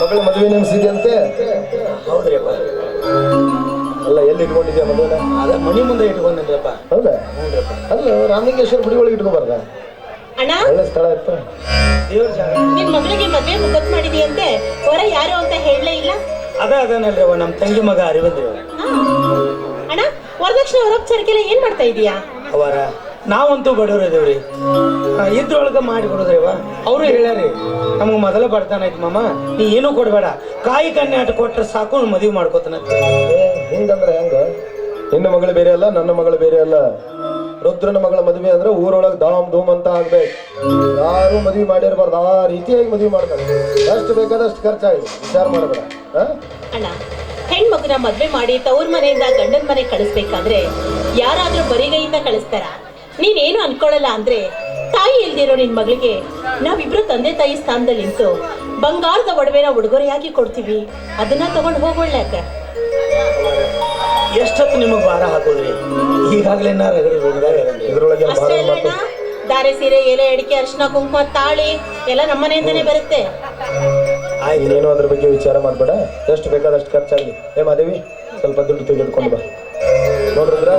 ಮಗಳ ಮದುವೆ ನೆನೆಸಿದ್ಯಂತೆ? ಹೌದ್ರಿಯಪ್ಪ ಅಲ್ಲ ಎಲ್ಲಿ ಇಟ್ಕೊಂಡಿದ್ಯಾ ಮದುವೆನ? ಅದ ಮನಿ ಮುಂದೆ ಇಟ್ಕೊಂಡಿದ್ರಪ್ಪ. ಹೌದಾ? ಅಲ್ಲ ರಾಮಲಿಂಗೇಶ್ವರ ಗುಡಿ ಒಳಗೆ ಇಟ್ಕೊಬಾರ್ದ? ಅಣ್ಣ? ಒಳ್ಳೆ ಸ್ಥಳ ಇತ್ತು ದೇವ್ರ ಜಾಗ. ನಿನ್ ಮಗಳಿಗೆ ಮದುವೆ ಮುಖತ್ ಮಾಡಿದೀಯಂತೆ? ಹೊರ ಯಾರು ಅಂತ ಹೇಳಲೇ ಇಲ್ಲ? ಅದ ಅದನಲ್ರಿ ಅವ ನಮ್ಮ ತಂಗಿ ಮಗ ಅರಿವಂದ್ರಿ ಅವ ಅಣ್ಣ ವರದಕ್ಷಿಣೆ ಹೊರೋಪಚಾರಕ್ಕೆಲ್ಲ ಏನ್ ಮಾಡ್ತಾ ಇದೀಯಾ? ಅವರ ನಾವಂತೂ ಬಡವ್ರು ಇದೇವ್ರಿ ಇದ್ರೊಳಗೆ ಮಾಡಿ ಕೊಡೋದ್ರಿವ? ಅವರು ಹೇಳ್ಯಾರಿ ನಮಗೆ ಮೊದಲ ಬಡತನ ಐತಿ ಮಾಮ ನೀ ಏನೂ ಕೊಡಬೇಡ. ಕಾಯಿ ಕಣ್ಣೆ ಆಟ ಕೊಟ್ರೆ ಸಾಕು ಮದುವೆ ಮಾಡ್ಕೋತಾನ. ಏ, ಹಿಂಗಂದ್ರೆ ಹೆಂಗ? ನಿನ್ನ ಮಗಳು ಬೇರೆ ಅಲ್ಲ ನನ್ನ ಮಗಳು ಬೇರೆ ಅಲ್ಲ. ರುದ್ರನ ಮಗಳ ಮದುವೆ ಅಂದ್ರೆ ಊರೊಳಗೆ ದಾಮ್ ಧೂಮ್ ಅಂತ ಆಗ್ಬೇಕು. ಯಾರು ಮದುವೆ ಮಾಡಿರ್ಬಾರ್ದು ಆ ರೀತಿಯಾಗಿ ಮದುವೆ ಮಾಡ್ತಾರೆ. ಎಷ್ಟು ಬೇಕಾದಷ್ಟು ಖರ್ಚಾಗಿ ವಿಚಾರ ಮಾಡಬೇಡ. ಅಣ್ಣ ಹೆಣ್ಮಗುನ ಮದ್ವೆ ಮಾಡಿ ತವ್ರ ಮನೆಯಿಂದ ಗಂಡನ ಮನೆ ಕಳಿಸ್ಬೇಕಾದ್ರೆ ಯಾರಾದ್ರೂ ಬರಿಗೈಯಿಂದ ಕಳಿಸ್ತಾರ? ನೀನೇನು ಅನ್ಕೊಳ್ಳಲ್ಲ ಅಂದ್ರೆ ತಾಯಿ ಇಲ್ದಿರೋ ನಿನ್ ಮಗಳಿಗೆ ನಾವಿಬ್ರು ತಂದೆ ತಾಯಿ ಸ್ಥಾನದಲ್ಲಿ ನಿಂತು ಬಂಗಾರದ ಒಡವೆನ ಉಡುಗೊರೆಯಾಗಿ ಕೊಡ್ತೀವಿ. ಅದನ್ನ ತಗೊಂಡು ಹೋಗೊಳ್ಳಾಕ ಎಷ್ಟೊತ್ತು ನಿಮಗೆ ಭಾರ ಹಾಕೋದ್ರಿ? ಈಗಾಗಲೇ ಇದ್ರೊಳಗೆ ಏನ್ ಅಷ್ಟೇ ದಾರೆ ಸೀರೆ ಎಲೆ ಅಡಿಕೆ ಅರಿಶಿನ ಕುಂಕುಮ ತಾಳಿ ಎಲ್ಲ ನಮ್ಮನೆಯಿಂದನೇ ಬರುತ್ತೆ. ಆಯ್ತು ನೀನು ಅದ್ರ ಬಗ್ಗೆ ವಿಚಾರ ಮಾಡಬೇಡ. ಎಷ್ಟು ಬೇಕಾದಷ್ಟು ಖರ್ಚಾಗಲಿ. ಏ ಮಾದೇವಿ ಸ್ವಲ್ಪ ದುಡ್ಡು ತೆಗೆದುಕೊಂಡು ಬಾ. ನೋಡ್ರಂದ್ರ?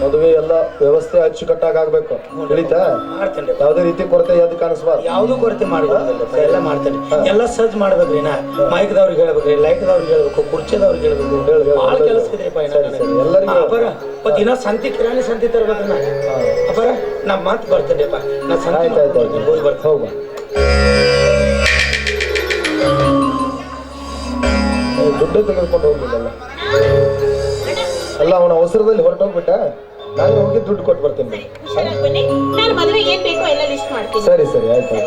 ಮದುವೆ ಎಲ್ಲ ವ್ಯವಸ್ಥೆ ಅಚ್ಚುಕಟ್ಟಾಗಿ ಆಗ್ಬೇಕು ತಿಳಿತಾ? ಮಾಡ್ತೇನೆ. ಯಾವುದೇ ರೀತಿ ಕೊರತೆ ಯಾವ್ದು ಕಾಣಿಸ್ಬಾರ್ದು. ಯಾವ್ದು ಕೊರತೆ ಮಾಡಿದ್ರೆ ಎಲ್ಲ ಮಾಡ್ತೇನೆ. ಎಲ್ಲ ಸಜ್ಜ್ ಮಾಡ್ಬೇಕ್ರಿ ನಾ. ಮೈಕ್ದವ್ರಿಗೆ ಹೇಳ್ಬೇಕ್ರಿ ಲೈಟ್ದವ್ರಿಗೆ ಹೇಳ್ಬೇಕು ಕುರ್ಚಿದವ್ರಿಗೆ ಹೇಳ್ಬೇಕು. ಹೇಳ್, ಹೇಳ್, ಭಾಳ. ಕೆಲಸ ಇದ್ರಿಪ್ಪ ಎಲ್ಲರಿಗೂ ಹಾ, ಅಪ್ಪರ ಮತ್ ಇನ್ನ ಸಂತಿ ಕಿರಾಣಿ ಸಂತಿ ತರ್ಬೇಕ್ರಿ ನಾ. ಮಾತು ಬರ್ತೇನೆಪ್ಪ ನಾ ಸಂತಿ ಆಯ್ತು ಹೋಗಿ ಆಯ್ತು ಹೋಗ್ಬಾ ದುಡ್ಡು ತೆಗೆದುಕೊಂಡು ಹೋಗ್ಲಿಲ್ಲಲ್ಲ ಅಲ್ಲ ಅವನ ಅವಸರದಲ್ಲಿ ಹೊರಟೋಗ್ಬಿಟ್ಟ? ನಾನು ಹೋಗಿ ದುಡ್ಡು ಕೊಟ್ಟು ಬರ್ತೀನಿ. ಸರಿ ಸರಿ ಆಯ್ತು